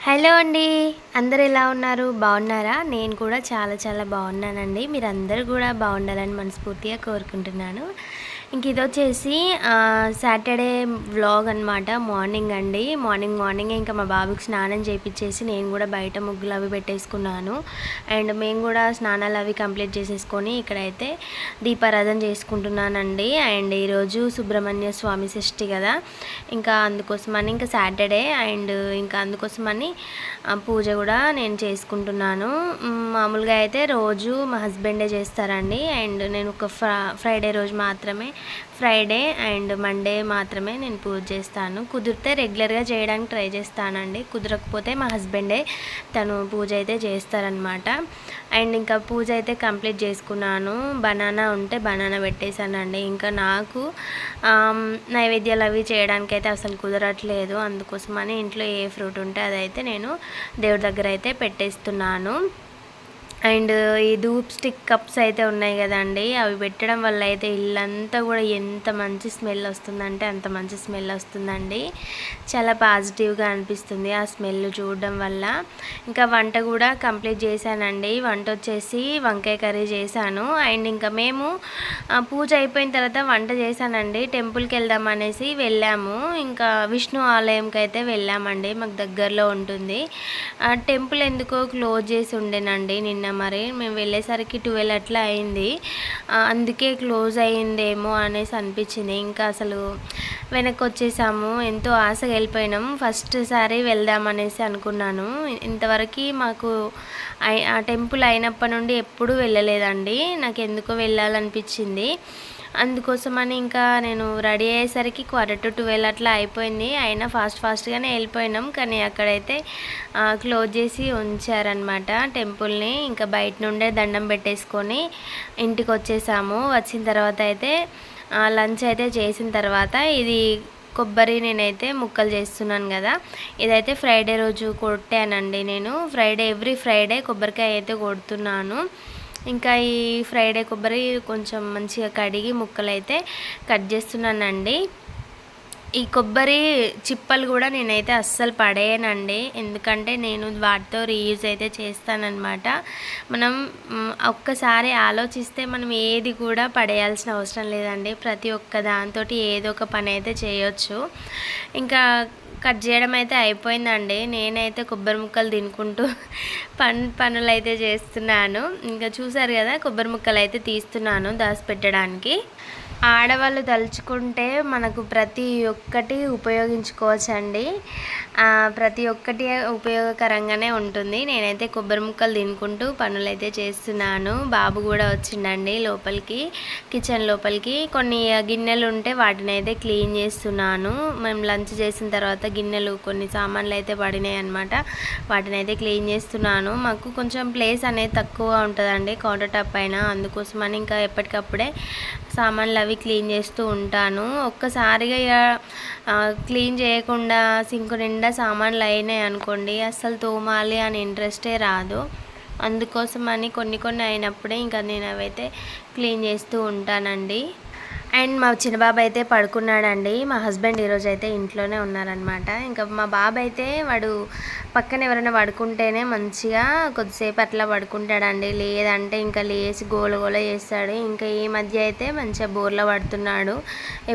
Hello అండి. అందరు ఎలా ఉన్నారు? బాగున్నారా? నేను కూడా చాలా చాలా బాగున్నానండి. మీరు కూడా బాగుండాలని మనస్ఫూర్తిగా కోరుకుంటున్నాను. ఇంక ఇది వచ్చేసి సాటర్డే వ్లాగ్ అనమాట మార్నింగ్ అండి. మార్నింగ్ మార్నింగ్ ఇంకా మా బాబుకి స్నానం చేయించేసి నేను కూడా బయట ముగ్గులు అవి పెట్టేసుకున్నాను. అండ్ మేము కూడా స్నానాలు అవి కంప్లీట్ చేసేసుకొని ఇక్కడైతే దీపారాధన చేసుకుంటున్నానండి. అండ్ ఈరోజు సుబ్రహ్మణ్య స్వామి షష్ఠి కదా. ఇంకా అందుకోసమని ఇంకా సాటర్డే అండ్ ఇంకా అందుకోసమని పూజ కూడా నేను చేసుకుంటున్నాను. మామూలుగా అయితే రోజు మా హస్బెండే చేస్తారండి. అండ్ నేను ఒక ఫ్రా ఫ్రైడే రోజు మాత్రమే ఫ్రైడే అండ్ మండే మాత్రమే నేను పూజ చేస్తాను. కుదిరితే రెగ్యులర్గా చేయడానికి ట్రై చేస్తానండి. కుదరకపోతే మా హస్బెండే తను పూజ అయితే చేస్తారనమాట అండ్ ఇంకా పూజ అయితే కంప్లీట్ చేసుకున్నాను. బనానా ఉంటే బనానా పెట్టేశానండి. ఇంకా నాకు నైవేద్యాలు అవి చేయడానికి అయితే అసలు కుదరట్లేదు. అందుకోసమని ఇంట్లో ఏ ఫ్రూట్ ఉంటే అదైతే నేను దేవుడి దగ్గర అయితే పెట్టేస్తున్నాను. అండ్ ఈ ధూప్ స్టిక్ కప్స్ అయితే ఉన్నాయి కదండి. అవి పెట్టడం వల్ల అయితే ఇల్లంతా కూడా ఎంత మంచి స్మెల్ వస్తుందంటే అంత మంచి స్మెల్ వస్తుందండి. చాలా పాజిటివ్గా అనిపిస్తుంది ఆ స్మెల్ చూడడం వల్ల. ఇంకా వంట కూడా కంప్లీట్ చేశానండి. వంట వచ్చేసి వంకాయ కర్రీ చేశాను. అండ్ ఇంకా మేము పూజ అయిపోయిన తర్వాత వంట చేశానండి. టెంపుల్కి వెళ్దాం అనేసి వెళ్ళాము. ఇంకా విష్ణు ఆలయంకి అయితే వెళ్ళామండి. మాకు దగ్గరలో ఉంటుంది. ఆ టెంపుల్ ఎందుకో క్లోజ్ చేసి ఉండేనండి. నిన్న మరి. మేము వెళ్ళేసరికి ట్వెల్వ్ అట్లా అయింది. అందుకే క్లోజ్ అయ్యిందేమో అనేసి అనిపించింది. ఇంకా అసలు వెనక్కి వచ్చేసాము. ఎంతో ఆశగా వెళ్ళిపోయినాం. ఫస్ట్ సారి వెళ్దాం అనేసి అనుకున్నాను. ఇంతవరకు మాకు ఆ టెంపుల్ అయినప్పటి నుండి ఎప్పుడూ వెళ్ళలేదండి. నాకు ఎందుకో వెళ్ళాలనిపించింది. అందుకోసమని ఇంకా నేను రెడీ అయ్యేసరికి క్వార్టర్ టు ట్వెల్వ్ అట్లా అయిపోయింది. అయినా ఫాస్ట్ ఫాస్ట్గానే వెళ్ళిపోయినాం. కానీ అక్కడైతే క్లోజ్ చేసి ఉంచారనమాట టెంపుల్ని. ఇంకా బయట నుండే దండం పెట్టేసుకొని ఇంటికి వచ్చేసాము. వచ్చిన తర్వాత అయితే లంచ్ అయితే చేసిన తర్వాత ఇది కొబ్బరి నేనైతే ముక్కలు చేస్తున్నాను కదా. ఇదైతే ఫ్రైడే రోజు కొట్టానండి నేను. ఫ్రైడే ఎవ్రీ ఫ్రైడే కొబ్బరికాయ అయితే కొడుతున్నాను. ఇంకా ఈ ఫ్రైడే కొబ్బరి కొంచెం మంచిగా కడిగి ముక్కలు అయితే కట్ చేస్తున్నానండి. ఈ కొబ్బరి చిప్పలు కూడా నేనైతే అస్సలు పడేయనండి. ఎందుకంటే నేను వాటితో రీయూజ్ అయితే చేస్తానన్నమాట. మనం ఒక్కసారి ఆలోచిస్తే మనం ఏది కూడా పడేయాల్సిన అవసరం లేదండి. ప్రతి ఒక్క దాంతో ఏదో ఒక పని అయితే చేయొచ్చు. ఇంకా కట్ చేయడం అయితే అయిపోయిందండి. నేనైతే కొబ్బరి ముక్కలు తినుకుంటూ పన్ పనులు అయితే చేస్తున్నాను. ఇంకా చూసారు కదా కొబ్బరి ముక్కలు అయితే తీస్తున్నాను దాచిపెట్టడానికి. ఆడవాళ్ళు తలుచుకుంటే మనకు ప్రతి ఒక్కటి ఉపయోగించుకోవచ్చండి. ప్రతి ఒక్కటి ఉపయోగకరంగానే ఉంటుంది. నేనైతే కొబ్బరి ముక్కలు తినుకుంటూ పనులు అయితే చేస్తున్నాను. బాబు కూడా వచ్చిండండి లోపలికి కిచెన్ లోపలికి. కొన్ని గిన్నెలు ఉంటే వాటిని అయితే క్లీన్ చేస్తున్నాను. మేము లంచ్ చేసిన తర్వాత గిన్నెలు కొన్ని సామాన్లు అయితే పడినాయి అనమాట వాటిని అయితే క్లీన్ చేస్తున్నాను. మాకు కొంచెం ప్లేస్ అనేది తక్కువ ఉంటుందండి కౌంటర్ టాప్ పైన అందుకోసమని ఇంకా ఎప్పటికప్పుడే సామాన్లు అవి క్లీన్ చేస్తూ ఉంటాను. ఒక్కసారిగా ఇక, క్లీన్ చేయకుండా సింకు నిండా సామాన్లు అయినాయి అనుకోండి అస్సలు తోమాలి అని ఇంట్రెస్టే రాదు. అందుకోసమని కొన్ని కొన్ని అయినప్పుడే ఇంకా నేను అవైతే క్లీన్ చేస్తూ ఉంటానండి. అండ్ మా చిన్న బాబు అయితే పడుకున్నాడండి. మా హస్బెండ్ ఈరోజు అయితే ఇంట్లోనే ఉన్నారనమాట ఇంకా మా బాబు అయితే వాడు పక్కన ఎవరైనా పడుకుంటేనే మంచిగా కొద్దిసేపు అట్లా పడుకుంటాడండి. లేదంటే ఇంకా లేచి గోల గోల చేస్తాడు. ఇంకా ఈ మధ్య అయితే మంచిగా బోర్లో పడుతున్నాడు.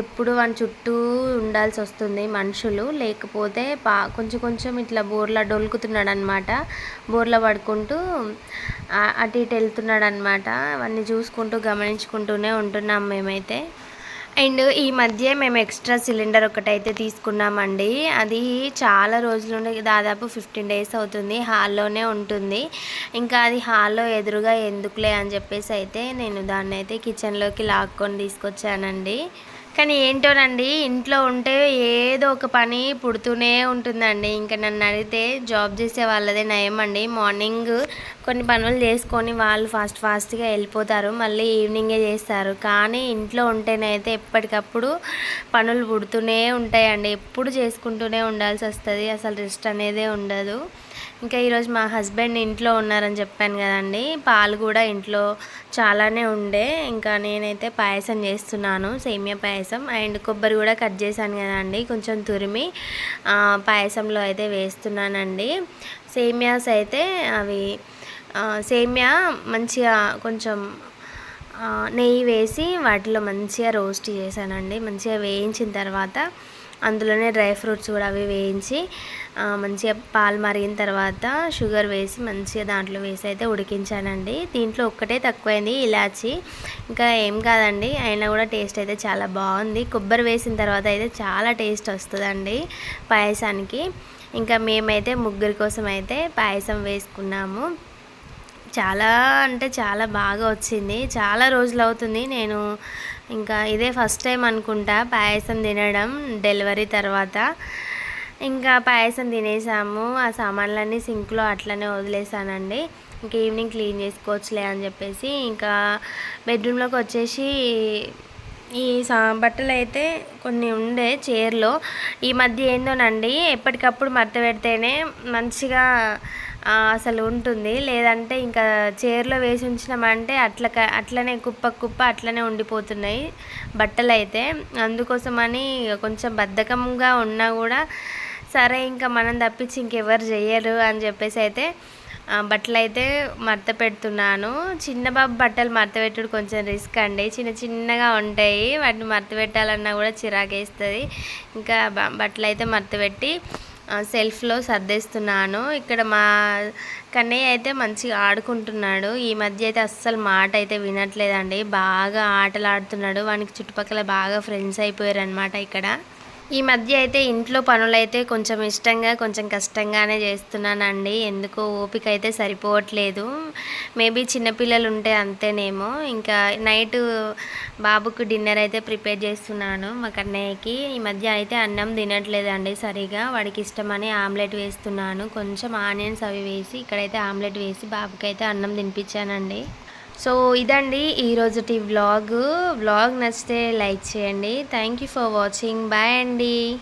ఎప్పుడు వాని చుట్టూ ఉండాల్సి వస్తుంది మనుషులు. లేకపోతే పా కొంచెం కొంచెం ఇట్లా బోర్లా డొలుకుతున్నాడు అనమాట బోర్లో పడుకుంటూ అటు ఇటు వెళ్తున్నాడు అనమాట అవన్నీ చూసుకుంటూ గమనించుకుంటూనే ఉంటున్నాం మేమైతే. అండ్ ఈ మధ్య మేము ఎక్స్ట్రా సిలిండర్ ఒకటైతే తీసుకున్నామండి. అది చాలా రోజుల నుండి దాదాపు ఫిఫ్టీన్ డేస్ అవుతుంది హాల్లోనే ఉంటుంది. ఇంకా అది హాల్లో ఎదురుగా ఎందుకులే అని చెప్పేసి అయితే నేను దాన్ని అయితే కిచెన్లోకి లాక్కొని తీసుకొచ్చానండి. కానీ ఏంటోనండి ఇంట్లో ఉంటే ఏదో ఒక పని పుడుతూనే ఉంటుందండి. ఇంకా నన్ను అడిగితే జాబ్ చేసే వాళ్ళదే నయం అండి. మార్నింగ్ కొన్ని పనులు చేసుకొని వాళ్ళు ఫాస్ట్ ఫాస్ట్గా వెళ్ళిపోతారు. మళ్ళీ ఈవినింగే చేస్తారు. కానీ ఇంట్లో ఉంటేనైతే ఎప్పటికప్పుడు పనులు పుడుతూనే ఉంటాయండి. ఎప్పుడు చేసుకుంటూనే ఉండాల్సి వస్తుంది. అసలు రెస్ట్ అనేదే ఉండదు. ఇంకా ఈరోజు మా హస్బెండ్ ఇంట్లో ఉన్నారని చెప్పాను కదండి. పాలు కూడా ఇంట్లో చాలానే ఉండే. ఇంకా నేనైతే పాయసం చేస్తున్నాను సేమియా పాయసం. అండ్ కొబ్బరి కూడా కట్ చేశాను కదండి కొంచెం తురిమి పాయసంలో అయితే వేస్తున్నానండి. సేమియాస్ అయితే అవి సేమియా మంచిగా కొంచెం నెయ్యి వేసి వాటిలో మంచిగా రోస్ట్ చేశానండి. మంచిగా వేయించిన తర్వాత అందులోనే డ్రై ఫ్రూట్స్ కూడా అవి వేయించి మంచిగా పాలు మరిగిన తర్వాత షుగర్ వేసి మంచిగా దాంట్లో వేసి అయితే ఉడికించానండి. దీంట్లో ఒక్కటే తక్కువైంది ఇలాచి. ఇంకా ఏం కాదండి అయినా కూడా టేస్ట్ అయితే చాలా బాగుంది. కొబ్బరి వేసిన తర్వాత అయితే చాలా టేస్ట్ వస్తుందండి పాయసానికి. ఇంకా మేమైతే ముగ్గురి కోసం అయితే పాయసం వేసుకున్నాము. చాలా అంటే చాలా బాగా వచ్చింది. చాలా రోజులు అవుతుంది నేను ఇంకా ఇదే ఫస్ట్ టైం అనుకుంటా పాయసం తినడం డెలివరీ తర్వాత. ఇంకా పాయసం తినేసాము. ఆ సామాన్లన్నీ సింక్లో అట్లనే వదిలేసానండి. ఇంకా ఈవినింగ్ క్లీన్ చేసుకోవచ్చులే అని చెప్పేసి ఇంకా బెడ్రూమ్లోకి వచ్చేసి ఈ సా బట్టలు అయితే కొన్ని ఉండే చైర్లో ఈ మధ్య ఏందోనండి ఎప్పటికప్పుడు మడత పెడితేనే మంచిగా అసలు ఉంటుంది. లేదంటే ఇంకా చైర్లో వేసి ఉంచినామంటే అట్ల అట్లనే కుప్ప కుప్ప అట్లనే ఉండిపోతున్నాయి బట్టలు అయితే అందుకోసమని కొంచెం బద్ధకంగా ఉన్నా కూడా సరే ఇంకా మనం తప్పించి ఇంకెవరు చేయరు అని చెప్పేసి అయితే బట్టలు అయితే మడత పెడుతున్నాను. చిన్న బాబు బట్టలు మడత పెట్టుడు కొంచెం రిస్క్ అండి. చిన్న చిన్నగా ఉంటాయి. వాటిని మడత పెట్టాలన్నా కూడా చిరాకేస్తుంది. ఇంకా బ- బట్టలు అయితే మడత పెట్టి సెల్ఫ్లో సర్దేస్తున్నాను. ఇక్కడ మా కన్నయ్య అయితే మంచిగా ఆడుకుంటున్నాడు. ఈ మధ్య అయితే అస్సలు మాట అయితే వినట్లేదండి. బాగా ఆటలు ఆడుతున్నాడు వానికి చుట్టుపక్కల బాగా ఫ్రెండ్స్ అయిపోయారు అనమాట ఇక్కడ. ఈ మధ్య అయితే ఇంట్లో పనులైతే కొంచెం ఇష్టంగా కొంచెం కష్టంగానే చేస్తున్నానండి. ఎందుకో ఓపిక అయితే సరిపోవట్లేదు. మేబీ చిన్నపిల్లలు ఉంటే అంతేనేమో. ఇంకా నైట్ బాబుకు డిన్నర్ అయితే ప్రిపేర్ చేస్తున్నాను మా కన్నయ్యకి. ఈ మధ్య అయితే అన్నం తినట్లేదండి సరిగా. వాడికి ఇష్టమని ఆమ్లెట్ వేస్తున్నాను. కొంచెం ఆనియన్స్ అవి వేసి ఇక్కడైతే ఆమ్లెట్ వేసి బాబుకి అయితే అన్నం తినిపించానండి. సో ఇదండి ఈరోజుటి వ్లాగ్. వ్లాగ్ నచ్చితే లైక్ చేయండి. Thank you for watching. Bye అండి.